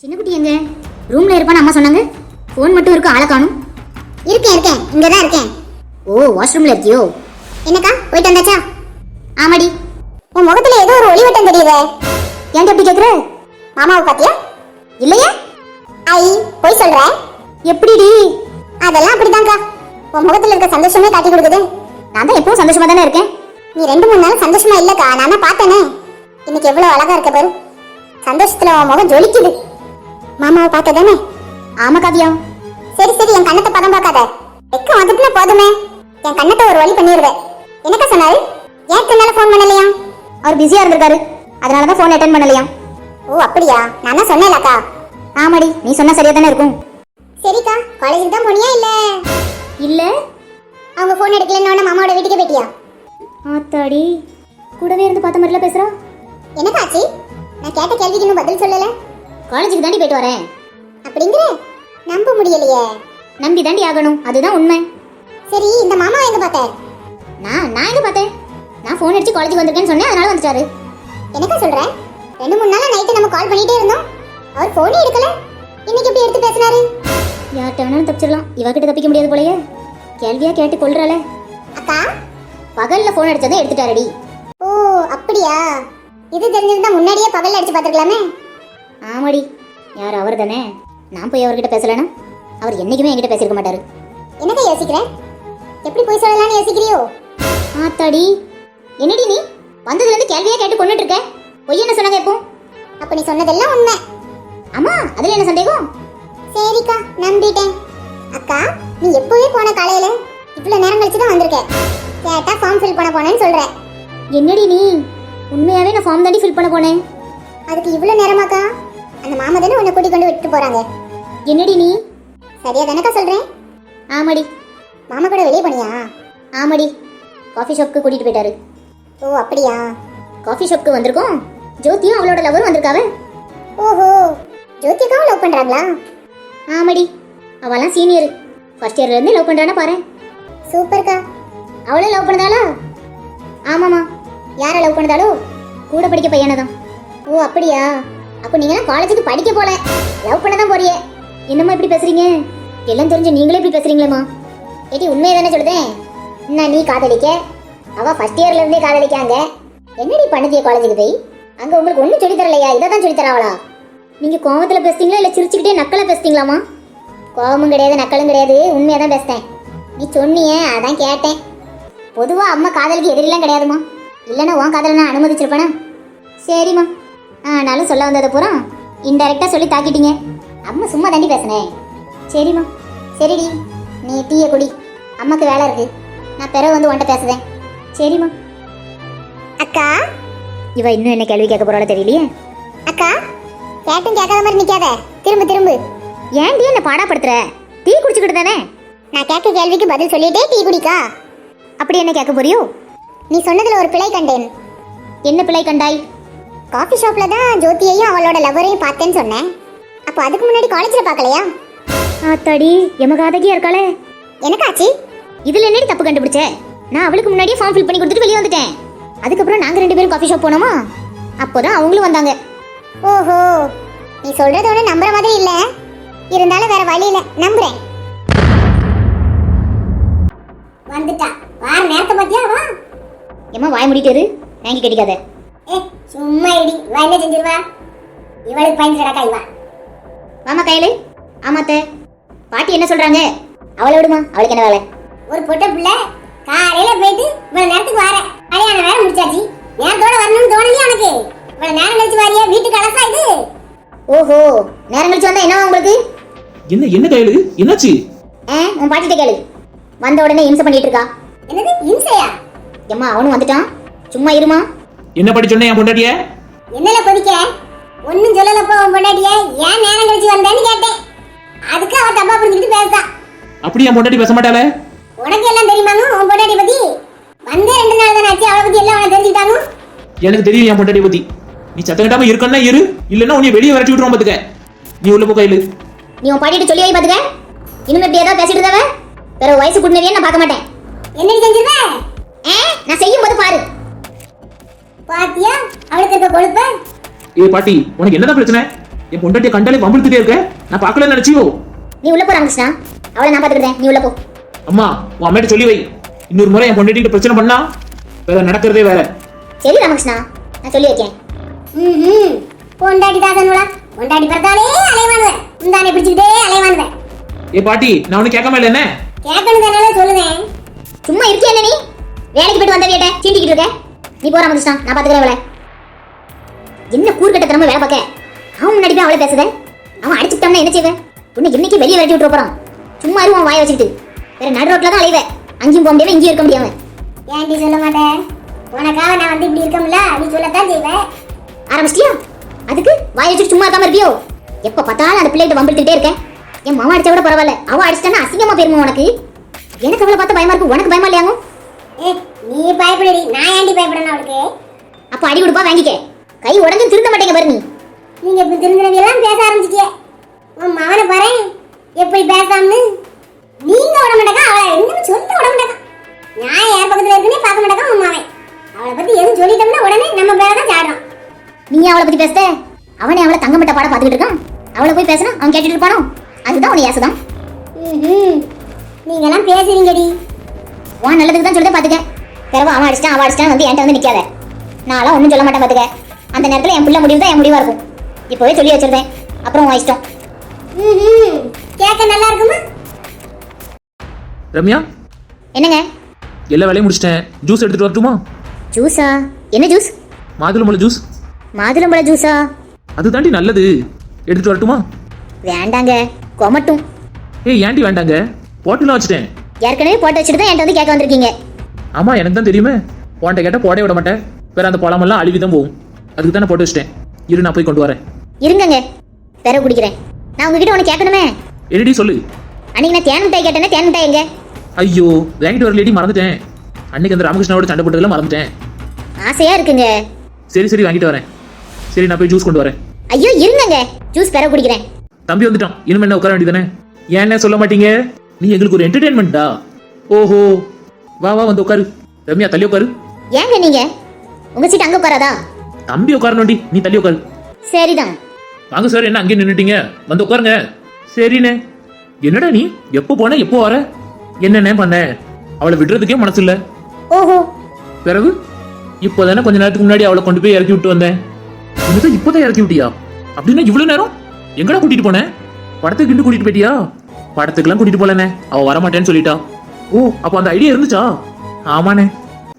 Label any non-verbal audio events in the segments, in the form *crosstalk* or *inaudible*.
சின்ன குட்டி எங்க ரூம்ல இருப்பான்னு அம்மா சொன்னாங்க. ஃபோன் மட்டும் இருக்கு ஆளை காணும். இருக்கேன் இருக்கேன். இங்க தான் இருக்கேன். ஓ வாஷ்ரூம்ல இருக்கியோ? என்னக்கா போயிட்டு வந்தாச்சா? ஆமாடி. உன் முகத்துல ஏதோ ஒரு ஒளிவட்டம் தெரியுதே. ஏன்டி அப்படி கேக்குற? மாமாவை பாத்தியா இல்லையா? ஐ போய் சொல்ற எப்படிடி? அதெல்லாம் அப்படிதான்க்கா. உன் முகத்துல இருக்க சந்தோஷமே காட்டி கொடுக்குது. நான் தான் எப்பவும் சந்தோஷமா தானே இருக்கேன். நீ ரெண்டு மூணு நாள் சந்தோஷமா இல்லக்கா. நான் தான் பார்த்தேனே. இன்னைக்கு எவ்வளவு அழகா இருக்க பாரு. சந்தோஷத்துல உன் முகம் ஜொலிக்குது. மாமாவை பார்த்ததானே? ஆமா காவியா சரி சரி என் கண்ணத்தை பதம் பார்க்காத. வெக்க வந்துட்டுனா போதுமே. என் கண்ணத்தை ஒரு வழி பண்ணிடுவேன் என்னக்கா சொன்னாரு? ஏன் என்னால ஃபோன் பண்ணலையா? அவர் பிஸியா இருந்திருக்காரு. அதனால தான் ஃபோன் அட்டன் பண்ணலையா? ஓ அப்படியா? நான் தான் சொன்னேன்லக்கா ஆமாடி நீ சொன்னா சரியா தானே இருக்கும். சரிக்கா காலேஜுக்கு தான் போனியா இல்ல? இல்ல. அவங்க ஃபோன் எடுக்கலன்னு மாமாவோட வீட்டுக்கு போயிட்டியா? ஆத்தாடி கூடவே இருந்து பார்த்த மாதிரிலாம் பேசுறா? என்னக்கா ஆச்சு? நான் கேட்ட கேள்விக்கு இன்னும் பதில் சொல்லல. காலேஜுக்கு தாண்டி போயிட்டு வரேன். அப்படிங்கிற? நம்ப முடியலையே. நம்பி தாண்டி ஆகணும். அதுதான் உண்மை. சரி இந்த மாமா எங்க பார்த்த நான் நான் எங்க பார்த்தேன்? நான் ஃபோன் அடிச்சு காலேஜுக்கு வந்திருக்கேன்னு சொன்னேன் அதனால வந்துட்டாரு. என்னக்கா சொல்ற? ரெண்டு மூணு நாளா நைட்டு நம்ம கால் பண்ணிட்டே இருந்தோம். அவர் போனே எடுக்கல. இன்னைக்கு எப்படி எடுத்து பேசினாரு? யார்கிட்ட வேணாலும் தப்பிச்சிடலாம். இவகிட்ட தப்பிக்க முடியாது போலயே. கேள்வியா கேட்டு கொள்றாள அக்கா? பகல்ல ஃபோன் அடிச்சதை எடுத்துட்டாரடி. ஓ அப்படியா? இது தெரிஞ்சிருந்தா முன்னாடியே பகல்ல அடிச்சு பார்த்துருக்கலாமே. ஆமாடி. யார் அவர் தானே நான் போய் அவர்கிட்ட பேசலனா? அவர் என்னைக்குமே என்கிட்ட பேசியிருக்க மாட்டாரு. என்னக்கா யோசிக்கிற? எப்படி போய் சொல்லலாம்னு யோசிக்கிறியோ? ஆத்தாடி. என்னடி நீ? வந்ததுல இருந்து கேள்வியா கேட்டு கொண்டுட்டு இருக்க. பொய் என்ன சொன்னாங்க இப்போ? அப்ப நீ சொன்னதெல்லாம் உண்மை. அம்மா அதுல என்ன சந்தேகம்? சரிக்கா நம்பிட்டேன். அக்கா நீ எப்பவே போன காலையில இவ்வளவு நேரம் கழிச்சு தான் வந்திருக்க. கேட்டா ஃபார்ம் ஃபில் பண்ண போனேன்னு சொல்ற. என்னடி நீ? உண்மையாவே நான் ஃபார்ம் தாண்டி ஃபில் பண்ண போனேன். அதுக்கு இவ்வளவு நேரமாக்கா? அந்த மாமா தானே உன்னை கூட்டி கொண்டு விட்டு போறாங்க. என்னடி நீ? சரியா தானக்கா சொல்றேன்? ஆமாடி. மாமா கூட வெளியே போனியா? ஆமாடி. காஃபி ஷாப்க்கு கூட்டிட்டு போயிட்டாரு. ஓ அப்படியா? காஃபி ஷாப்க்கு வந்திருக்கோம். ஜோதியும் அவளோட லவரும் வந்திருக்காவ? ஓஹோ. ஜோதிகாவும் லவ் பண்றாங்களா? ஆமாடி. அவெல்லாம் சீனியர் ஃபர்ஸ்ட் இயர்ல இருந்து லவ் பண்றானா பாரு. சூப்பர்க்கா. அவளும் லவ் பண்ணதாளா ஆமாமா யாரை லவ் பண்ணதாலோ? கூட படிக்க பையனை தான். ஓ அப்படியா? அப்போ நீங்க காலேஜுக்கு படிக்க போல. லவ் பண்ண தான் போறியே. என்னம்மா இப்படி பேசுறீங்க? எல்லாம் தெரிஞ்சு நீங்களே இப்படி பேசுறீங்களேம்மா. ஏட்டி உண்மையை தானே சொல்லுதேன்? என்ன நீ காதலிக்க? அவ ஃபர்ஸ்ட் இயர்ல இருந்தே காதலிக்காங்க. என்னடி பண்ணுதிய காலேஜுக்கு போய்? அங்க உங்களுக்கு ஒன்றும் சொல்லி தரலையா? இதை தான் சொல்லி தராவளா? நீங்க கோவத்துல பேசுறீங்களா இல்ல சிரிச்சுக்கிட்டே நக்கல பேசுறீங்களாமா கோவமும் கிடையாது நக்கலும் கிடையாது. உண்மையா தான் பேசுறேன் நீ சொன்னியே அதான் கேட்டேன். பொதுவா அம்மா காதலுக்கு எதிரிலாம் கிடையாதுமா இல்லைன்னா உன் காதலனா நான் அனுமதிச்சிருப்பேனா? சரிம்மா. ஆனாலும் சொல்ல வந்ததை பூரா இன்டெரக்டா சொல்லி தாக்கிட்டீங்க. அம்மா சும்மா தாண்டி பேசுனேன் சரிம்மா சரிடி. நீ டீயை குடி. அம்மாக்கு வேலை இருக்கு. நான் பிறகு வந்து உன்கிட்ட பேசுதேன் சரிம்மா அக்கா? இவ இன்னும் என்ன கேள்வி கேட்க போறாளோ தெரியலையே. அக்கா கேட்டும் கேட்காத மாதிரி நிக்காத. திரும்ப திரும்ப. ஏன்டி என்ன பாடாப்படுத்துற? டீ குடிச்சுக்கிட்டு தானே? நான் கேட்க கேள்விக்கு பதில் சொல்லிட்டே டீ குடிக்கா? அப்படி என்ன கேட்க போறியோ? நீ சொன்னதுல ஒரு பிழை கண்டேன். என்ன பிள்ளை கண்டாய்? காஃபி ஷாப்ல தான் ஜோதியையும் அவளோட லவ்வரையும் பார்த்தேன்னு சொன்னேன். அப்போ அதுக்கு முன்னாடி காலேஜ்ல பார்க்கலையா? ஆத்தாடி எமகாதகியா இருக்காளே. எனக்காச்சு? இதுல என்னடி தப்பு கண்டுபிடிச்ச? நான் அவளுக்கு முன்னாடியே ஃபார்ம் ஃபில் பண்ணி கொடுத்துட்டு வெளியே வந்துட்டேன். அதுக்கப்புறம் நாங்க ரெண்டு பேரும் காஃபி ஷாப் போனோமா? அப்போதான் அவங்களும் வந்தாங்க. ஓஹோ நீ சொல்றது ஒண்ணு நம்புற மாதிரி இல்ல. இருந்தாலும் வேற வழி இல்ல. நம்புறேன். வந்துட்டா. வார நேரத்தை பத்தியா வா. ஏம்மா வாய் இரு. வாங்கி கட்டிக்காத ஏ சும்மா இடி வா என்ன செஞ்சிருவா இவளுக்கு பயந்து கிடக்கா இவா. வாமா கையில. ஆமாத்த. பாட்டி என்ன சொல்றாங்க? அவளை விடுமா அவளுக்கு என்ன வேலை? ஒரு பொட்ட பிள்ளை காலையில போயிட்டு இவ்வளவு நேரத்துக்கு வர. கல்யாணம் வேற முடிச்சாச்சு. நேரத்தோட வரணும்னு தோணலையா உனக்கு? இவ்வளவு நேரம் கழிச்சு வாரியா? வீட்டுக்கு அலசா இது? ஓஹோ நேரம் கழிச்சு வந்தா என்ன உங்களுக்கு? என்ன என்ன கையலு? என்னாச்சு? ஆ உன் பாட்டிட்ட கேளு. வந்த உடனே இம்சை பண்ணிட்டு இருக்கா. என்னது இம்சையா? ஏம்மா அவனும் வந்துட்டான். சும்மா இருமா. என்ன படி சொன்ன என் பொண்டாட்டிய? என்னல கொதிக்க ஒன்னும் சொல்லலப்பா உன் பொண்டாட்டிய. ஏன் நேரம் கழிச்சு வந்தேன்னு கேட்டேன். அதுக்கு அவ தப்பா புரிஞ்சுக்கிட்டு பேசுறா. அப்படி என் பொண்டாட்டி பேச மாட்டாளே? உனக்கு எல்லாம் தெரியுமாங்க உன் பொண்டாட்டி பத்தி? வந்தே ரெண்டு நாள் தானே ஆச்சு அவளை பத்தி எல்லாம் அவனை தெரிஞ்சுக்கிட்டாங்க? எனக்கு தெரியும் என் பொண்டாட்டி பத்தி. நீ சத்தம் கட்டாம இருக்கன்னா இரு. இல்லன்னா உன்னை வெளியே விரட்டி விட்டுருவோம் பாத்துக்க. நீ உள்ள போ கையில. நீ உன் பாட்டிட்ட சொல்லி வை பாத்துக்க. இனிமே இப்படி ஏதாவது பேசிட்டு இருந்தாவ? வேற வயசு கூட்டினவே நான் பார்க்க மாட்டேன். என்னடி செஞ்சிருவ? நான் செய்யும் போது பாரு. பாத்தியா? அவளுக்கு இருக்க கொழுப்ப? ஏ பாட்டி உனக்கு என்னதான் பிரச்சனை? என் பொண்டாட்டிய கண்டாலே வம்பிழுத்துட்டே இருக்க. நான் பார்க்கல நினைச்சியோ? நீ உள்ள போ ராமகிருஷ்ணா. அவளை நான் பாத்துக்கிறேன் நீ உள்ள போ. அம்மா உன் அம்மாட்ட சொல்லி வை. இன்னொரு முறை என் பொண்டாட்டிகிட்ட பிரச்சனை பண்ணா வேற நடக்கிறதே வேற. சரி ராமகிருஷ்ணா. நான் சொல்லி வைக்கேன் ம்ஹும். பொண்டாட்டி தாசனுடா பொண்டாட்டி பிறந்தாலே அலைவானுவேன் முந்தானே பிடிச்சிக்கிட்டே அலைவானுவேன் ஏ பாட்டி நான் ஒண்ணு கேட்காம இல்ல என்ன? கேட்கணும் தானே சொல்லுவேன். சும்மா இருக்கியா என்ன நீ? வேலைக்கு போயிட்டு வந்த வீட்டை சீண்டிக்கிட்டு இருக்க. நீ போ ராமகிருஷ்ணா நான் பாத்துக்கிறேன் அவளை என்ன கூறுகட்ட திறமை வேலை பார்க்க? அவன் முன்னாடி போய் அவளை பேசுத. அவன் அடிச்சுட்டான்னா என்ன செய்வேன்? உன்னை இன்னைக்கு வெளியே விரட்டி விட்டு போறான். சும்மா இருவான் வாய வச்சுக்கிட்டு. வேற நடு ரோட்ல தான் அலைவே அங்கேயும் போக முடியாம இங்கேயும் இருக்க முடியாம. ஏன்டி சொல்ல மாட்டேன் உனக்காக நான் வந்து இப்படி இருக்கோம்ல நீ சொல்லத்தான் செய்வேன். ஆரம்பிச்சிட்டியா? அதுக்கு வாய வச்சுட்டு சும்மா இருக்காம இருப்பியோ? எப்ப பார்த்தாலும் அந்த பிள்ளைகிட்ட வம்பிழுத்துட்டே இருக்கேன். என் மாமா அடிச்சா கூட பரவாயில்ல. அவ அடிச்சிட்டான்னா அசிங்கமா போயிருமா உனக்கு? எனக்கு அவளை பார்த்தா பயமா இருக்கு. உனக்கு பயமா இல்லையாங்க? ஏ நீ பயப்படடி நான் ஏன்டி பயப்படணும் அவளுக்கு? அப்ப அடி கொடுப்பா வாங்கிக்க. கை உடஞ்சு திருந்த மாட்டேங்க பாரு நீ. நீங்க இப்ப திருந்தினது எல்லாம் பேச ஆரம்பிச்சிட்டிய. உன் மகனை பாரு எப்படி பேசாமனு. நீங்க விட மாட்டேக்கா அவளை என்னன்னு சொல்ல விட மாட்டேக்கா நான் யார் பக்கத்துல இருக்குன்னே பார்க்க மாட்டேக்கா உன் மகன். அவளை பத்தி எதுவும் சொல்லிட்டோம்னா உடனே நம்ம பேர தான் சாடுறான் நீ அவளை பத்தி பேசுத? அவனே அவளை தங்கமட்ட பாட பாத்துக்கிட்டு இருக்கான். அவளை போய் பேசுனா அவன் கேட்டுட்டு இருப்பானோ? அதுதான் உன்னை ஏசுதான். நீங்கெல்லாம் பேசுறீங்கடி. உன் நல்லதுக்கு தான் சொல்லுதே பாத்துக்க பிறகு அவன் அடிச்சிட்டான் அவன் அடிச்சிட்டான் வந்து என்கிட்ட வந்து நிக்காத. நான்லாம் ஒன்றும் சொல்ல மாட்டேன் பாத்துக்க. அந்த நேரத்துல என் புள்ள முடிவு தான் என் முடிவா இருக்கும். இப்போவே சொல்லி வச்சிருந்தேன் அப்புறம் உன் இஷ்டம். கேட்க நல்லா இருக்குமா? ரம்யா? என்னங்க? எல்லா வேலையும் முடிச்சிட்டேன். ஜூஸ் எடுத்துட்டு வரட்டுமா? ஜூஸா? என்ன ஜூஸ்? மாதுளம்பழ ஜூஸ். மாதுளம்பழ ஜூஸா? அது தாண்டி நல்லது. எடுத்துட்டு வரட்டுமா? வேண்டாங்க. கொமட்டும். ஏய் ஏன்டி வேண்டாங்க? போட்டுலாம் வச்சுட்டேன். ஏற்கனவே போட்டு வச்சுட்டு தான் என்கிட்ட வந்து கேட்க வந்திருக்கீங்க. ஆமா எனக்கு தான் தெரியுமே. போன்ட்ட கேட்டால் போடவே விட மாட்டேன். வேற அந்த பழமெல்லாம் அழுவி தான் போகும். அதுக்கு தான் போட்டு வச்சிட்டேன். இரு நான் போய் கொண்டு வரேன். இருங்கங்க. பிறகு குடிக்கிறேன். நான் உங்ககிட்ட ஒன்று கேட்கணுமே? என்னடி சொல்லு? அன்னைக்கு நான் தேன் மிட்டாய் கேட்டேனே தேன் மிட்டாய் எங்க? ஐயோ வாங்கிட்டு வர லேடி மறந்துட்டேன். அன்னைக்கு அந்த ராமகிருஷ்ணாவோட சண்டை போட்டதெல்லாம் மறந்துட்டேன். ஆசையா இருக்குங்க. சரி சரி வாங்கிட்டு வரேன். சரி நான் போய் ஜூஸ் கொண்டு வரேன். ஐயோ இருங்கங்க. ஜூஸ் பிறகு குடிக்கிறேன். தம்பி வந்துட்டான். இனிமே என்ன உட்கார வேண்டியதானே ஏன் என்ன சொல்ல மாட்டீங்க? நீ எங்களுக்கு ஒரு என்டர்டைன்மெண்ட்டா ஓஹோ. வா வா வந்து உட்காரு. ரம்யா தள்ளி உட்காரு. ஏங்க நீங்க? உங்க சீட் அங்க உட்காராதா? தம்பி உட்காரணும்டி நீ தள்ளி உட்காரு. சரிதான். வாங்க சார் என்ன அங்கேயே நின்னுட்டீங்க? வந்து உட்காருங்க. சரிண்ணே. என்னடா நீ? எப்போ போன எப்போ வர? என்னண்ணே பண்ண? அவளை விடுறதுக்கே மனசு இல்ல ஓஹோ. பிறகு? இப்போதானே கொஞ்ச நேரத்துக்கு முன்னாடி அவளை கொண்டு போய் இறக்கி விட்டு வந்தேன். இதுதான் இப்போதான் இறக்கி விட்டியா? அப்படின்னா இவ்வளவு நேரம்? எங்கடா கூட்டிட்டு போனேன் படத்துக்கு கிண்டு கூட்டிட்டு போயிட்டியா? படத்துக்குலாம் கூட்டிட்டு போலனே அவ வரமாட்டேன்னு சொல்லிட்டா. ஓ அப்போ அந்த ஐடியா இருந்துச்சா? ஆமாண்ணே.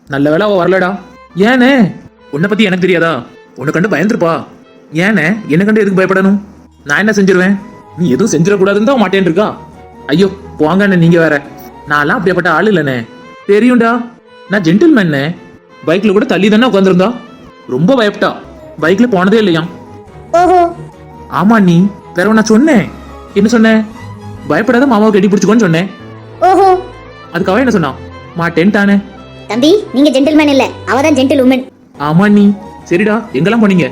நல்ல வேளை அவ வரலடா. ஏனே? உன்னை பத்தி எனக்கு தெரியாதா? உன்னை கண்டு பயந்துருப்பா. ஏனே? என்ன கண்டு எதுக்கு பயப்படணும்? நான் என்ன செஞ்சிருவேன்? நீ எதுவும் செஞ்சிடக்கூடாதுன்னு தான் மாட்டேன் இருக்கா? ஐயோ போங்கண்ணே நீங்க வேற. நான்லாம் அப்படியாப்பட்ட ஆள் இல்லைண்ணே. தெரியும்டா. நான் ஜென்டில்மேன்னே பைக்ல கூட தள்ளி தானே உட்காந்துருந்தா ரொம்ப பயப்பட்டா. பைக்ல போனதே இல்லையா ஓஹோ. ஆமா நீ. வேற நான் சொன்னேன். என்ன சொன்னேன் பயப்படாத மாமாவை கட்டி பிடிச்சுக்கோன்னு சொன்னேன். ஓஹோ. அதுக்கு அவ என்ன சொன்னான்? மாட்டேன்ட்டானே தம்பி நீங்க ஜென்டில்மேன் இல்ல. அவ தான் ஜென்டில் உமன் ஆமா நீ. சரிடா எங்கெல்லாம் போனீங்க?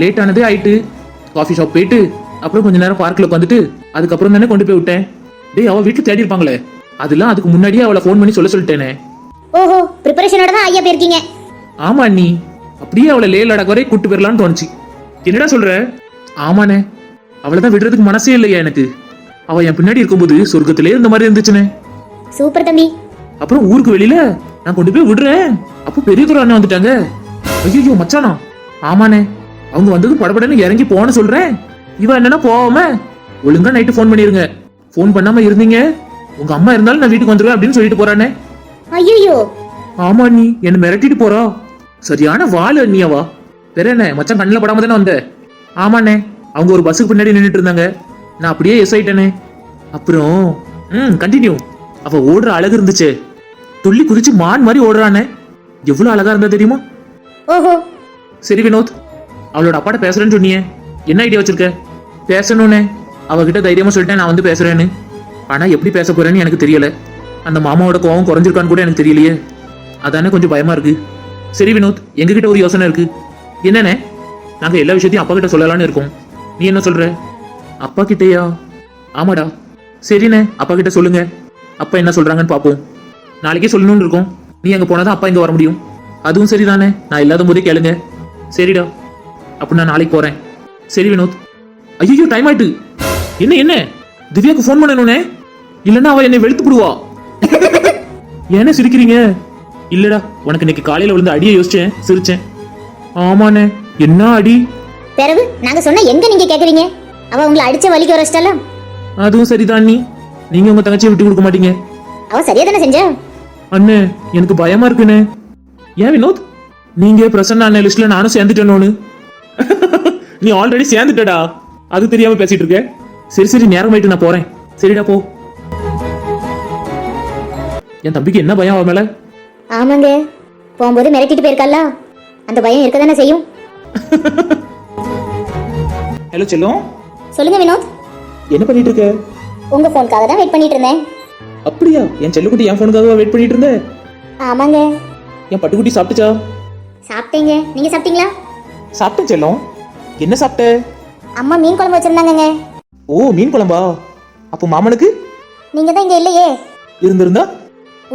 லேட் ஆனதே ஆயிட்டு காஃபி ஷாப் போயிட்டு அப்புறம் கொஞ்ச நேரம் பார்க்ல உட்காந்துட்டு அதுக்கப்புறம் தானே கொண்டு போய் விட்டேன். டேய் அவ வீட்டுல தேடி இருப்பாங்களே. அதெல்லாம் அதுக்கு முன்னாடியே அவளை ஃபோன் பண்ணி சொல்ல சொல்லிட்டேனே. ஓஹோ ப்ரிப்பரேஷனோட தான் ஐயா போயிருக்கீங்க. ஆமா நீ. அப்படியே அவளை லே லடாக் வரை கூட்டு போயிடலான்னு தோணுச்சு. என்னடா சொல்ற? ஆமாண்ணே. அவளை தான் விடுறதுக்கு மனசே இல்லையா எனக்கு? அவ என் பின்னாடி இருக்கும்போது சொர்க்கத்திலே இருந்த மாதிரி இருந்துச்சுனே சூப்பர் தம்பி. அப்புறம் ஊருக்கு வெளியில நான் கொண்டு போய் விடுறேன். அப்போ பெரிய துறை அண்ணன் வந்துட்டாங்க. ஐயோ மச்சானா? ஆமாண்ணே. அவங்க வந்ததும் படபடன்னு இறங்கி போன சொல்றேன். இவன் என்னன்னா போகாம ஒழுங்கா நைட்டு ஃபோன் பண்ணிருங்க. ஃபோன் பண்ணாம இருந்தீங்க. உங்க அம்மா இருந்தாலும் நான் வீட்டுக்கு வந்துருவேன் அப்படின்னு சொல்லிட்டு போறானே. ஐயோ ஆமா நீ என்ன மிரட்டிட்டு போறா. சரியான வாள் அண்ணியாவா வேற என்ன மச்சான் கண்ணில் படாம தானே வந்த? ஆமாண்ணே. அவங்க ஒரு பஸ்ஸுக்கு பின்னாடி நின்னுட்டு இருந்தாங்க. நான் அப்படியே எஸ் ஆயிட்டேனே. அப்புறம் ம் கண்டினியூ அவ ஓடுற அழகு இருந்துச்சே. துள்ளி குதிச்சு மான் மாதிரி ஓடுறானே. எவ்வளவு அழகா இருந்தா தெரியுமா? ஓஹோ. சரி வினோத் அவளோட அப்பாட்ட பேசுறேன்னு சொன்னியே. என்ன ஐடியா வச்சிருக்க? பேசணும்னே. அவகிட்ட தைரியமா சொல்லிட்டேன் நான் வந்து பேசுறேன்னு. ஆனா எப்படி பேச போறேன்னு எனக்கு தெரியல. அந்த மாமாவோட கோவம் குறைஞ்சிருக்கான்னு கூட எனக்கு தெரியலையே. அதானே கொஞ்சம் பயமா இருக்கு. சரி வினோத் எங்ககிட்ட ஒரு யோசனை இருக்கு. என்னண்ணே? நாங்க எல்லா விஷயத்தையும் அப்பா கிட்ட சொல்லலாம்னு இருக்கோம். நீ என்ன சொல்ற? அப்பா கிட்டயா? ஆமாடா. சரிண்ணே அப்பா கிட்ட சொல்லுங்க. அப்பா என்ன சொல்றாங்கன்னு பாப்போம். நாளைக்கே சொல்லணும்னு இருக்கோம். நீ அங்க போனாதான் அப்பா இங்க வர முடியும். அதுவும் சரிதானே? நான் இல்லாத போதே கேளுங்க. சரிடா. அப்ப நான் நாளைக்கு போறேன். சரி வினோத். ஐயோ டைம் ஆயிட்டு. என்ன என்ன? திவ்யாக்கு ஃபோன் பண்ணணுனே இல்லைன்னா அவ என்னை வெளுத்து விடுவா ஏன்னு சிரிக்கிறீங்க? இல்லடா உனக்கு இன்னைக்கு காலையில விழுந்த அடியை யோசிச்சேன் சிரிச்சேன். ஆமாண்ணே. என்ன அடி? பிறகு நாங்க சொன்ன எங்க நீங்க கேக்குறீங்க? அவ உங்களை அடிச்ச வலிக்க வச்சிட்டால அதுவும் சரிதான் நீ. நீங்க உங்க தங்கச்சியை விட்டு கொடுக்க மாட்டீங்க. அவ சரியா தானே செஞ்சா? அண்ணே எனக்கு பயமா இருக்குண்ணே. ஏன் வினோத்? நீங்க பிரசன்ன அண்ணன் லிஸ்ட்ல நானும் சேர்ந்துட்டேனோன்னு. *laughs* நீ ஆல்ரெடி சேர்ந்துட்டடா. அது தெரியாம பேசிட்டு இருக்க. சரி சரி நேரம் ஆயிட்டு நான் போறேன். சரிடா போ. என் தம்பிக்கு என்ன பயம் அவன் மேல? ஆமாங்க. போகும்போது மிரட்டிட்டு போயிருக்கல்ல அந்த பயம் இருக்க தானே செய்யும்? *laughs* ஹலோ செல்லம். சொல்லுங்க வினோத். என்ன பண்ணிட்டு இருக்க? உங்க போனுக்காக தான் வெயிட் பண்ணிட்டு இருந்தேன். அப்படியா? என் செல்லுக்குட்டி என் போனுக்காக வெயிட் பண்ணிட்டு இருந்த? ஆமாங்க. என் பட்டுக்குட்டி சாப்பிட்டுச்சா? சாப்பிட்டீங்க. நீங்க சாப்பிட்டீங்களா? சாப்பிட்டேன் செல்லம். என்ன சாப்பிட்ட? அம்மா மீன் குழம்பு வச்சிருந்தாங்கங்க. ஓ மீன் குழம்பா? அப்போ மாமனுக்கு? நீங்க தான் இங்க இல்லையே. இருந்திருந்தா?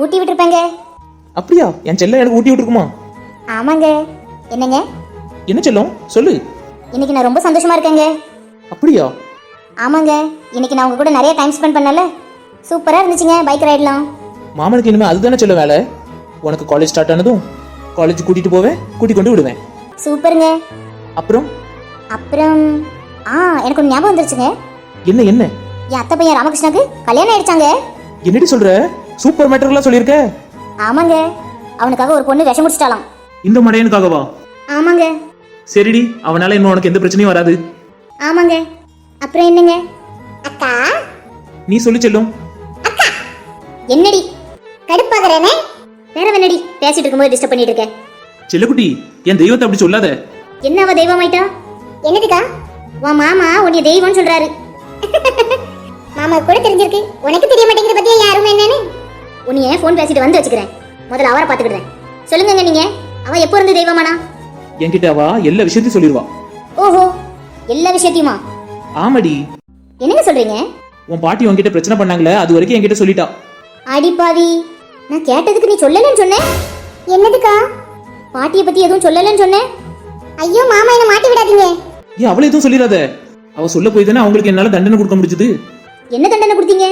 ஊட்டி விட்டுருப்பேங்க. அப்படியா? என் செல்லம் எனக்கு ஊட்டி விட்டுருக்குமா? ஆமாங்க. என்னங்க? என்ன செல்லம்? சொல்லு. இன்னைக்கு நான் ரொம்ப சந்தோஷமா இருக்கேங்க. அப்படியா? ஆமாங்க இன்னைக்கு நான் உங்க கூட நிறைய டைம் ஸ்பெண்ட் பண்ணல சூப்பரா இருந்துச்சுங்க பைக் ரைடெலாம் மாமனுக்கு இனிமே அதுதானே சொல்ல வேலை? உனக்கு காலேஜ் ஸ்டார்ட் ஆனதும் காலேஜ் கூட்டிட்டு போவேன் கூட்டி கொண்டு விடுவேன். சூப்பருங்க. அப்புறம்? அப்புறம் ஆ எனக்கு ஒரு ஞாபகம் வந்துருச்சுங்க. என்ன என்ன? என் அத்தை பையன் ராமகிருஷ்ணாக்கு கல்யாணம் ஆயிடுச்சாங்க. என்னடி சொல்ற? சூப்பர் மேட்டர்லாம் சொல்லியிருக்க. ஆமாங்க. அவனுக்காக ஒரு பொண்ணு விஷம் முடிச்சிட்டாலாம் இந்த மடையனுக்காகவா? ஆமாங்க. சரிடி அவனால இன்னும் உனக்கு எந்த பிரச்சனையும் வராது. ஆமாங்க. அப்புறம் என்னங்க? அக்கா. நீ சொல்லி செல்லும். என்னடி? கடுப்பாகிறேனே? வேற என்னடி பேசிட்டு இருக்கும்போது டிஸ்டர்ப் பண்ணிட்டு இருக்கேன் செல்லக்குட்டி என் தெய்வத்தை அப்படி சொல்லாத. என்ன அவ தெய்வமாயிட்டா? என்னதுக்கா? உன் மாமா உன்னைய தெய்வம்னு சொல்றாரு. *laughs* மாமா கூட தெரிஞ்சிருக்கு. உனக்கு தெரிய மாட்டேங்குது பத்தியா யாரும் என்னன்னு? உன்னைய ஃபோன் பேசிட்டு வந்து வச்சுக்கிறேன். முதல்ல அவரை பாத்துக்கிடுறேன் சொல்லுங்கங்க நீங்க. அவ எப்போ இருந்து தெய்வமானா? என்கிட்ட அவ எல்லா விஷயத்தையும் சொல்லிடுவா. ஓஹோ எல்லா விஷயத்தையுமா? ஆமாடி. என்னங்க சொல்றீங்க? உன் பாட்டி உன்கிட்ட பிரச்சனை பண்ணாங்களே அது வரைக்கும் என்கிட்ட சொல்லிட்டா. அடிப்பாவி நான் கேட்டதுக்கு நீ சொல்லலன்னு சொன்னேன். என்னதுக்கா? பாட்டியை பத்தி எதுவும் சொல்லலன்னு சொன்னேன். ஐயோ மாமா என்ன மாட்டி விடாதீங்க. ஏன் அவளை எதுவும் சொல்லிடாத. அவ சொல்ல போய் தானே அவங்களுக்கு என்னால தண்டனை கொடுக்க முடிஞ்சது. என்ன தண்டனை கொடுத்தீங்க?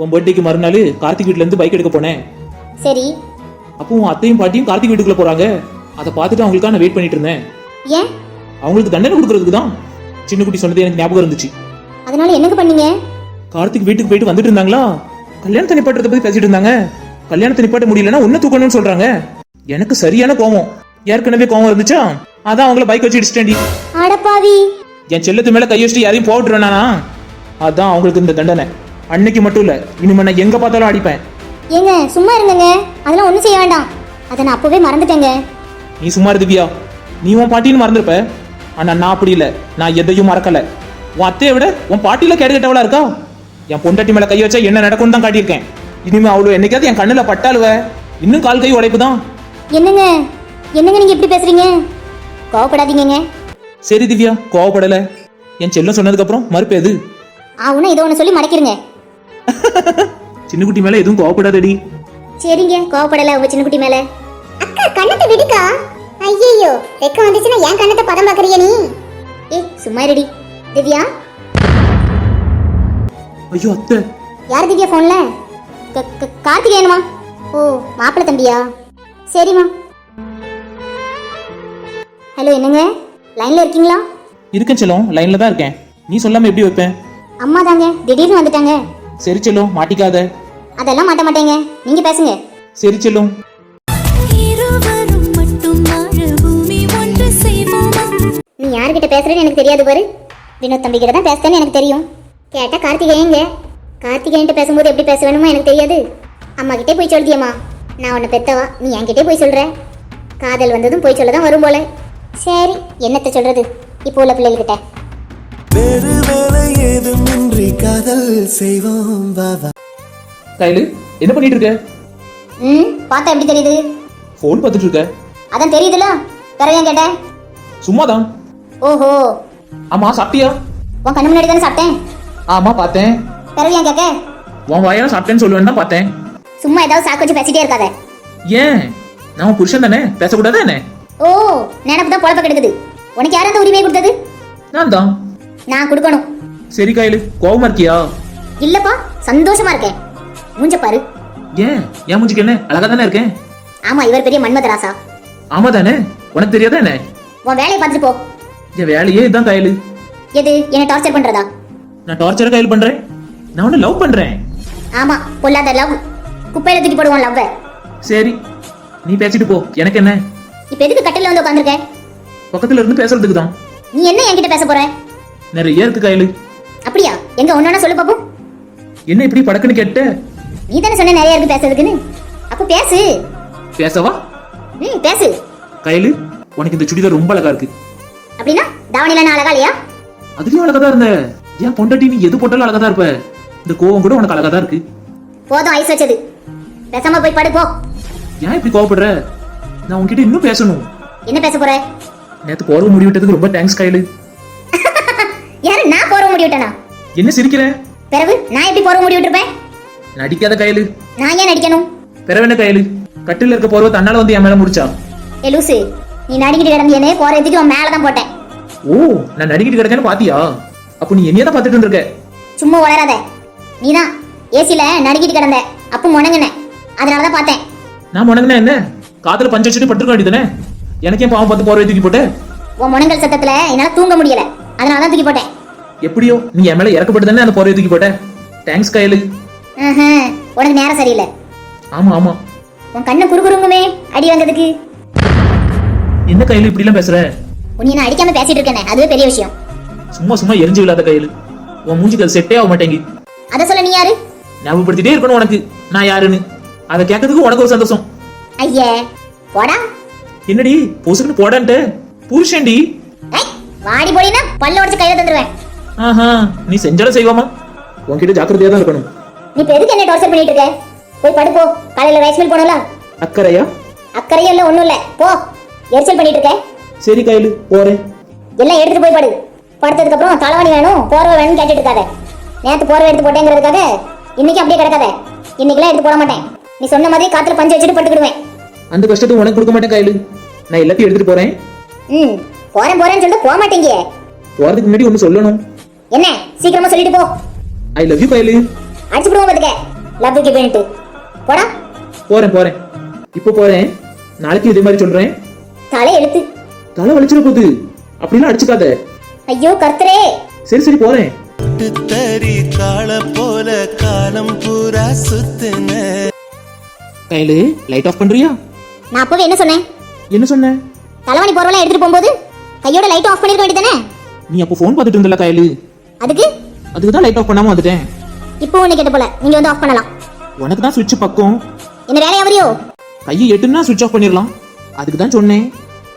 உன் பர்த்டேக்கு மறுநாள் கார்த்திக் வீட்ல இருந்து பைக் எடுக்க போனேன். சரி. அப்போ உன் அத்தையும் பாட்டியும் கார்த்திக் வீட்டுக்குள்ள போறாங்க. அதை பார்த்துட்டு அவங்களுக்காக நான் வெயிட் பண்ணிட்டு இருந்தேன். ஏன்? அவங்களுக்கு தண்டனை கொடுக்கறதுக்கு தான் சின்ன குட்டி சொன்னது எனக்கு ஞாபகம் இருந்துச்சு. அதனால என்னங்க பண்ணீங்க? கார்த்திக் வீட்டுக்கு போயிட்டு வந்துட்டு இருந்தாங்களா? கல்யாணத்தை நிப்பாட்டுறத பத்தி பேசிட்டு இருந்தாங்க. கல்யாணத்தை நிப்பாட்ட முடியலன்னா உன்ன தூக்கணும்னு சொல்றாங்க. எனக்கு சரியான கோவம். ஏற்கனவே கோவம் இருந்துச்சா? அதான் அவங்கள பைக் வச்சு இடிச்சிட்டேன்டி. அடப்பாவி என் செல்லத்து மேல கை வச்சுட்டு யாரையும் போட்டுருவேனா அதான் அவங்களுக்கு இந்த தண்டனை. அன்னைக்கு மட்டும் இல்ல இனிமே நான் எங்க பார்த்தாலும் அடிப்பேன். ஏங்க சும்மா இருங்கங்க. அதெல்லாம் ஒண்ணும் செய்ய வேண்டாம். அதை நான் அப்பவே மறந்துட்டேங்க. நீ சும்மா இரு திவ்யா நீ உன் பாட்டின்னு மறந்துருப்ப. ஆனா நான் அப்படி இல்ல. நான் எதையும் மறக்கல. உன் அத்தையை விட உன் பாட்டியில கேடு கெட்டவளா இருக்கா? என் பொண்டாட்டி மேல கை வச்சா என்ன நடக்கும்னு தான் காட்டியிருக்கேன். இனிமே அவ்வளவு என்னைக்காவது என் கண்ணுல பட்டாளுவ? இன்னும் கால் கை உடைப்பு தான். என்னங்க? என்னங்க நீங்க இப்படி பேசுறீங்க? கோவப்படாதீங்கங்க. சரி திவ்யா கோவப்படல. என் செல்லம் சொன்னதுக்கு அப்புறம் மறுப்பு எது? ஆவுனா இதை ஒன்று சொல்லி மடக்கிருங்க. *laughs* சின்ன குட்டி மேல எதுவும் கோவப்படாதடி. சரிங்க கோவப்படல உங்க சின்ன குட்டி மேல. அக்கா கண்ணத்தை விடுக்கா? ஐயோ வெக்க வந்துச்சுன்னா என் கண்ணத்தை பதம் பாக்குறிய நீ? ஏ சும்மா இருடி. திவ்யா? ஐயோ அத்தை. யார் திவ்யா ஃபோன்ல க- க- கார்த்திகேயனுமா ஓ மாப்பிள்ளை தம்பியா? சரிம்மா. ஹலோ என்னங்க? லைன்ல இருக்கீங்களா? இருக்கேன் செல்லம் லைன்ல தான் இருக்கேன். நீ சொல்லாம எப்படி வைப்பேன்? அம்மா தாங்க திடீர்னு வந்துட்டாங்க. சரி செல்லம் மாட்டிக்காத. அதெல்லாம் மாட்ட மாட்டேங்க. நீங்க பேசுங்க. சரி செல்லம். நீ யார்கிட்ட பேசுறேன்னு எனக்கு தெரியாது பாரு. வினோத் தம்பி கிட்ட தான் பேசுறேன்னு எனக்கு தெரியும். கேட்டா கார்த்திகேயங்க கார்த்திகேயன்ட்ட பேசும்போது எப்படி பேச வேணுமோ எனக்கு தெரியாது. அம்மா கிட்டே போய் சொல்தியம்மா நான் உன்னை பெத்தவா? நீ என்கிட்டே போய் சொல்ற. காதல் வந்ததும் போய் சொல்ல தான் வரும் போல. சரி என்னத்த சொல்றது? இப்போ உள்ள பிள்ளைகிட்ட வேறு வேலை ஏதுமின்றி காதல் செய்வோம். பாபா கைலு என்ன பண்ணிட்டு இருக்க? ம் பார்த்தா எப்படி தெரியுது? ஃபோன் பார்த்துட்டு இருக்க. அதான் தெரியுதுல. வேற ஏன் கேட்டேன் சும்மாதான். ஓஹோ. ஆமா சாப்பிட்டியா? உன் கண்ணு முன்னாடி தானே சாப்பிட்டேன். ஆமா பார்த்தேன். பிறகு ஏன் கேட்க? உன் வாயால சாப்பிட்டேன்னு சொல்லுவேன்னு தான் பார்த்தேன். சும்மா ஏதாவது சாக்கு வச்சு பேசிட்டே இருக்காத. ஏன்? நான் உன் புருஷன் தானே? பேசக்கூடாதா என்ன? ஓ நினப்பு தான் பொழப்ப கெடுக்குது. உனக்கு யார் அந்த உரிமையை கொடுத்தது? நான் தான். நான் கொடுக்கணும். சரி கையில. கோவமா இருக்கியா? இல்லப்பா சந்தோஷமா இருக்கேன். மூஞ்ச பாரு. ஏன்? என் மூஞ்சிக்கு என்ன? அழகா தானே இருக்கேன்? ஆமா இவர் பெரிய மன்மதராசா. ஆமா தானே? உனக்கு தெரியாதா என்ன? உன் வேலையை பார்த்துட்டு போ. என் வேலையே இதுதான் கையில எது? என்ன டார்ச்சர் பண்றதா? நான் டார்ச்சரை கையில் பண்றேன். நான் உன்னை லவ் பண்றேன். ஆமா பொல்லாத லவ் குப்பையில தூக்கி போடுவோம் லவ் சரி நீ பேசிட்டு போ. எனக்கு என்ன? இப்ப எதுக்கு கட்டில வந்து உட்காந்துருக்க பக்கத்துல இருந்து பேசுறதுக்கு தான். நீ என்ன என்கிட்ட பேச போற? நிறைய இருக்கு கையில அப்படியா? எங்க ஒன்னொன்னா சொல்லு பாப்போம். என்ன இப்படி படக்குன்னு கேட்ட? நீ தானே சொன்ன நிறைய இருக்கு பேசுறதுக்குன்னு. அப்ப பேசு. பேசவா? ம் பேசு. கையில உனக்கு இந்த சுடிதார் ரொம்ப அழகா இருக்கு. அப்படின்னா தாவணில நான் அழகா இல்லையா? அதுலயும் அழகா தான் இருந்த. ஏன் பொண்டாட்டி நீ எது போட்டாலும் அழகா தான் இருப்ப. இந்த கோவம் கூட உனக்கு அழகா தான் இருக்கு. போதும் ஐஸ் வச்சது. பேசாம போய் படு போ. ஏன் இப்படி கோவப்படுற? நான் உன்கிட்ட இன்னும் பேசணும். என்ன பேச போற? நேத்து போர்வை முடிவிட்டதுக்கு ரொம்ப தேங்க்ஸ் கையில. *laughs* யாரு நான் போற முடி விட்டனா? என்ன சிரிக்கிற? பிறகு நான் எப்படி போற முடி விட்டுருப்பேன்? நடிக்காத கையில. நான் ஏன் நடிக்கணும்? பிறவென்ன கையில? கட்டில இருக்க போர்வை தன்னால வந்து என் மேல முடிச்சா? ஏ லூசு. நீ நடிக்கிட்டு கிடந்தியனே போற எதுக்கு உன் மேல தான் போட்டேன். ஓ நான் நடிக்கிட்டு கிடக்கேன்னு பாத்தியா? அப்ப நீ என்னைய தான் பாத்துட்டு இருந்திருக்க? சும்மா உளராத நீதான் ஏசில நடிக்கிட்டு கிடந்த. அப்ப முணங்குன. அதனாலதான் பார்த்தேன். நான் உனக்குன்னா என்ன? காதுல பஞ்சு வச்சுட்டு பட்டுருக்க வேண்டியதானே எனக்கு பாவம் பார்த்து போர்வை தூக்கி போட்ட. உன் முனங்கல் சத்தத்துல என்னால தூங்க முடியல. அதனாலதான் தூக்கி போட்டேன். எப்படியோ நீ என் மேல இறக்கப்பட்டு தானே அந்த போர்வை தூக்கி போட்ட? தேங்க்ஸ் கையில உனக்கு நேரம் சரியில்லை. ஆமா ஆமா. உன் கண்ணு குறுகுறுங்குமே அடி வந்ததுக்கு. என்ன கையில இப்படி எல்லாம் பேசுற? உன்னை நான் அடிக்காம பேசிட்டு இருக்கேனே அதுவே பெரிய விஷயம். சும்மா சும்மா எரிஞ்சு விழாத கையில. உன் மூஞ்சிக்கு அது செட்டே ஆக மாட்டேங்கி. அத சொல்ல நீ யாரு? ஞாபகப்படுத்திட்டே இருக்கணும் உனக்கு. நான் யாருன்னு. அதை கேட்கறதுக்கு உனக்கு ஒரு சந்தோஷம். ஐயே போடா. என்னடி பொசுக்குன்னு போடான்ட்டு? புருஷன்டி. வாடி போடினா பல்ல உடச்சு கையில தந்துருவேன். ஆஹா நீ செஞ்சாலும் செய்வாமா? உன்கிட்ட ஜாக்கிரதையா தான் இருக்கணும். நீ எதுக்கு என்ன டார்ச்சர் பண்ணிட்டு இருக்க? போய் படுப்போ. காலையில ரைஸ் மில் போனல அக்கறையா? அக்கறையும் இல்ல ஒண்ணும் இல்ல. போ. எரிச்சல் பண்ணிட்டு இருக்க சரி கையில போறேன். எல்லாம் எடுத்துட்டு போய் படு. படுத்ததுக்கு அப்புறம் தலைவாணி வேணும். போர்வை வேணும்னு கேட்டுட்டு இருக்காத நேத்து போர்வை எடுத்து போட்டேங்கிறதுக்காக இன்னைக்கு அப்படியே கிடக்காத. இன்னைக்கெல்லாம் எடுத்து போட மாட்டேன். நீ சொன்ன மாதிரி காத்துல பஞ்சு வச்சுட்டு பட்டுக்கிடுவேன் அந்த கஷ்டத்தை உனக்கு கொடுக்க மாட்டேன் கையில. நான் எல்லாத்தையும் எடுத்துட்டு போறேன். ம் போறேன் போறேன்னு சொல்லிட்டு போக மாட்டேங்கியே போறதுக்கு முன்னாடி ஒன்னு சொல்லணும். என்ன? சீக்கிரமா சொல்லிட்டு போ. ஐ லவ் யூ கையில. அடிச்சு விடுவோம் பாத்துக்க. லவ் யூ போடா. போறேன் போறேன். இப்போ போறேன். நாளைக்கு இதே மாதிரி சொல்றேன். தலை எழுத்து. தலை வலிச்சிட போகுது அப்படிலாம் அடிச்சுக்காத. ஐயோ கர்த்தரே. சரி சரி போறேன். தறி காள போல காலம் பூரா சுத்துன. கையில லைட் ஆஃப் பண்றியா? நான் அப்பவே என்ன சொன்னேன்? என்ன சொன்ன? தலைவாணி போர்வெல்லாம் எடுத்துட்டு போகும்போது கையோட லைட் ஆஃப் பண்ணிருக்க வேண்டியதானே நீ அப்போ ஃபோன் பார்த்துட்டு இருந்தல கையில? அதுக்கு? அதுக்கு தான் லைட் ஆஃப் பண்ணாம வந்துட்டேன். இப்போ ஒண்ணு கேட்ட போல நீங்க வந்து ஆஃப் பண்ணலாம். உனக்கு தான் சுவிட்ச் பக்கம். என்ன வேலையா வரியோ? கையை எட்டுன்னா சுவிட்ச் ஆஃப் பண்ணிடலாம். அதுக்கு தான் சொன்னேன்.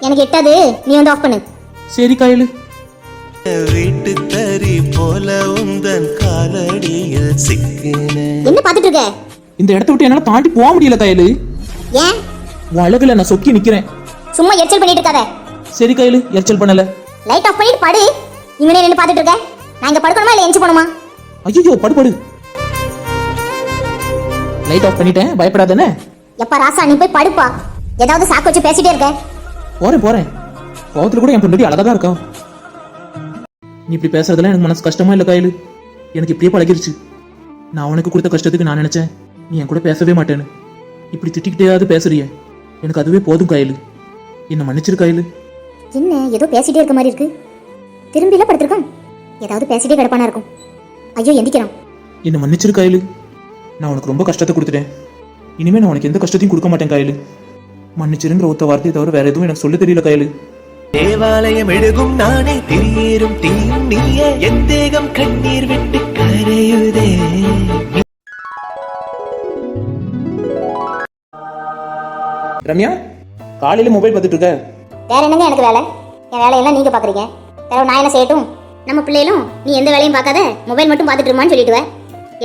எனக்கு எட்டாது நீ வந்து ஆஃப் பண்ணு. சரி கையில. வீட்டு தறி போல உந்தன் காலடியில் சிக்கின. என்ன பாத்துட்டு இருக்க இந்த இடத்த விட்டு என்னால தாண்டி போக முடியல கையில. ஏன்? உன் அழகுல நான் சொக்கி நிக்கிறேன். சும்மா எரிச்சல் பண்ணிட்டு இருக்காத. சரி கையில எரிச்சல் பண்ணல. லைட் ஆஃப் பண்ணிட்டு படு. இங்கனே நின்று பாத்துட்டு இருக்க நான் இங்க படுக்கணுமா இல்ல எஞ்சி போணுமா? ஐயோ படு படு. லைட் ஆஃப் பண்ணிட்டேன் பயப்படாதானே எப்பா ராசா நீ போய் படுப்பா. ஏதாவது சாக்கு வச்சு பேசிட்டே இருக்க போறேன் போறேன். கோவத்துல கூட என் பொண்டாட்டி அழகா தான் இருக்கா? நீ இப்படி பேசுறதெல்லாம் எனக்கு மனசு கஷ்டமா இல்ல கையில. எனக்கு இப்படியே பழகிருச்சு. நான் உனக்கு கொடுத்த கஷ்டத்துக்கு நான் நினைச்சேன். நீ என் கூட பேசவே மாட்டேன்னு. இப்படி திட்டிக்கிட்டேயாவது பேசுறிய. எனக்கு அதுவே போதும் கையில. என்ன மன்னிச்சிரு கையில. என்ன ஏதோ பேசிட்டே இருக்க மாதிரி இருக்கு? திரும்பில படுத்திருக்கான் ஏதாவது பேசிட்டே கிடப்பானா இருக்கும். ஐயோ எந்திக்கிறான் என்ன மன்னிச்சிரு கையில. நான் உனக்கு ரொம்ப கஷ்டத்தை கொடுத்துட்டேன். இனிமே நான் உனக்கு எந்த கஷ்டத்தையும் கொடுக்க மாட்டேன் கையில. மன்னிச்சிருங்கிற ஒத்த வார்த்தையை தவிர வேற எதுவும் எனக்கு சொல்ல தெரியல கையில. தேவாலயம் எழுகும் நானே திரியேறும் தீயும் நீயே என் தேகம் கண்ணீர் விட்டு கரையுதே. ரம்யா காலையில மொபைல் பார்த்துட்டு இருக்க வேற என்னங்க எனக்கு வேலை? என் வேலையெல்லாம் நீங்க பாக்குறீங்க வேற நான் என்ன செய்யட்டும்? நம்ம பிள்ளைகளும் நீ எந்த வேலையும் பார்க்காத மொபைல் மட்டும் பார்த்துட்டு இருமான்னு சொல்லிடுவ.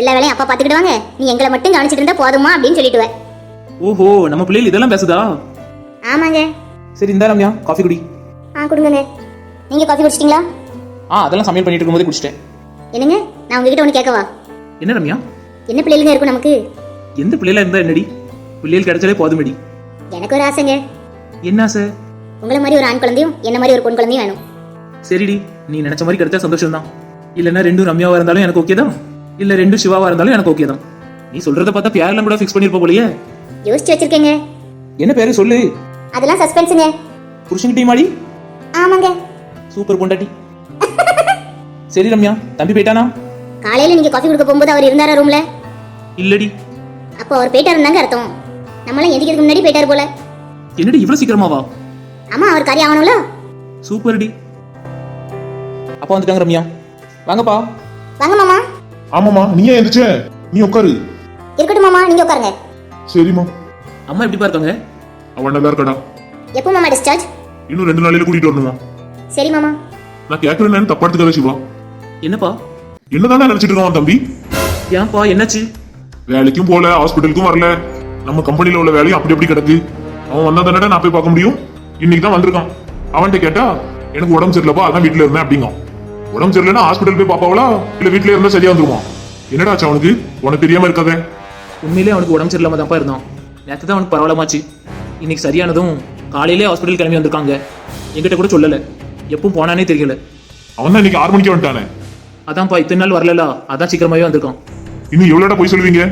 எல்லா வேலையும் அப்பா பார்த்துக்கிடுவாங்க. நீ எங்களை மட்டும் கவனிச்சிட்டு இருந்தா போதுமா அப்படின்னு சொல்லிடுவ. ஓஹோ நம்ம பிள்ளைகள் இதெல்லாம் பேசுதா? ஆமாங்க. சரி இந்தா ரம்யா காஃபி குடி. ஆ கொடுங்கங்க. நீங்க காஃபி குடிச்சிட்டீங்களா? ஆ அதெல்லாம் சமையல் பண்ணிட்டு இருக்கும்போது குடிச்சிட்டேன். என்னங்க? நான் உங்ககிட்ட ஒன்று கேட்கவா? என்ன ரம்யா? என்ன பிள்ளைகளுங்க இருக்கும் நமக்கு? எந்த பிள்ளைல இருந்தா என்னடி? பிள்ளைகள் கிடைச்சாலே போதுமடி. எனக்கு ஒரு ஆசைங்க. என்ன ஆசை? உங்களை மாதிரி ஒரு ஆண் குழந்தையும் என்ன மாதிரி ஒரு பொன் குழந்தையும் வேணும். சரிடி நீ நினைச்ச மாதிரி கிடைச்சா சந்தோஷம் தான் இல்லைன்னா ரெண்டும் ரம்யாவா இருந்தாலும் எனக்கு ஓகே தான் இல்ல ரெண்டும் சிவாவா இருந்தாலும் எனக்கு ஓகே தான் நீ சொல்றத பார்த்தா பேரெல்லாம் கூட ஃபிக்ஸ் பண்ணிருப்ப போலயே. யோசிச்சு வச்சிருக்கேங்க. என்ன பேரு சொல்லு. அதெல்லாம் சஸ்பென்ஸுங்க புருஷன்கிட்டயும் மாடி ஆமாங்க. சூப்பர் பொண்டாட்டி. சரி ரம்யா தம்பி போயிட்டானா? காலையில நீங்க காஃபி கொடுக்க போகும்போது அவர் இருந்தாரா ரூம்ல இல்லடி. அப்போ அவர் போயிட்டாருந்தாங்க அர்த்தம். நம்மளாம் எந்திக்கிறதுக்கு முன்னாடி போயிட்டாரு போல. என்னடி இவ்வளவு சீக்கிரமாவா? ஆமா அவர் காரியம் ஆகணும்ல. சூப்பர்டி. அப்பா வந்துட்டாங்க ரம்யா. வாங்கப்பா. வாங்க மாமா. ஆமாம்மா நீ ஏன் எந்திரிச்ச? நீ உட்காரு. இருக்கட்டும் மாமா நீங்க உட்காருங்க. சரிம்மா. அம்மா எப்படி இருக்காங்க அவன் நல்லா இருக்கடா. எப்போ மாமா டிஸ்சார்ஜ் இன்னும் ரெண்டு நாளையில கூட்டிட்டு வரணுமா? சரி மாமா. நான் கேட்கறேன்னு தப்பா எடுத்துக்காத சிவா. என்னப்பா? என்னதானே நினைச்சிட்டு இருக்கான் அவன் தம்பி? ஏன்பா என்னாச்சு? வேலைக்கும் போல ஹாஸ்பிட்டலுக்கும் வரல. நம்ம கம்பெனில உள்ள வேலையும் அப்படி அப்படி கிடக்கு. அவன் வந்தா தானே நான் போய் பார்க்க முடியும்? இன்னைக்கு தான் வந்திருக்கான். அவன்கிட்ட கேட்டா எனக்கு உடம்பு சரியில்லப்பா அதான் வீட்டுல இருந்தேன் அப்படிங்க உடம்பு சரியில்லைன்னா ஹாஸ்பிட்டல் போய் பாப்பாவளா இல்ல வீட்டுல இருந்தா சரியா வந்துருவான் என்னடா ஆச்சு அவனுக்கு? உனக்கு தெரியாம இருக்காதே. உண்மையிலே அவனுக்கு உடம்பு சரியில்லாம தான்ப்பா இருந்தான். நேற்று தான் அவனுக்கு பரவாயில்லமாச்சு. இன்னைக்கு சரியானதும் காலையிலே ஹாஸ்பிட்டல் கிளம்பி வந்திருக்காங்க. என்கிட்ட கூட சொல்லல. எப்பவும் போனானே தெரியல. அவன் தான் இன்னைக்கு ஆறு மணிக்கு வந்துட்டானே. அதான்ப்பா இத்தனை நாள் வரலல அதான் சீக்கிரமாவே வந்திருக்கான். இன்னும் எவ்வளோடா போய் சொல்லுவீங்க?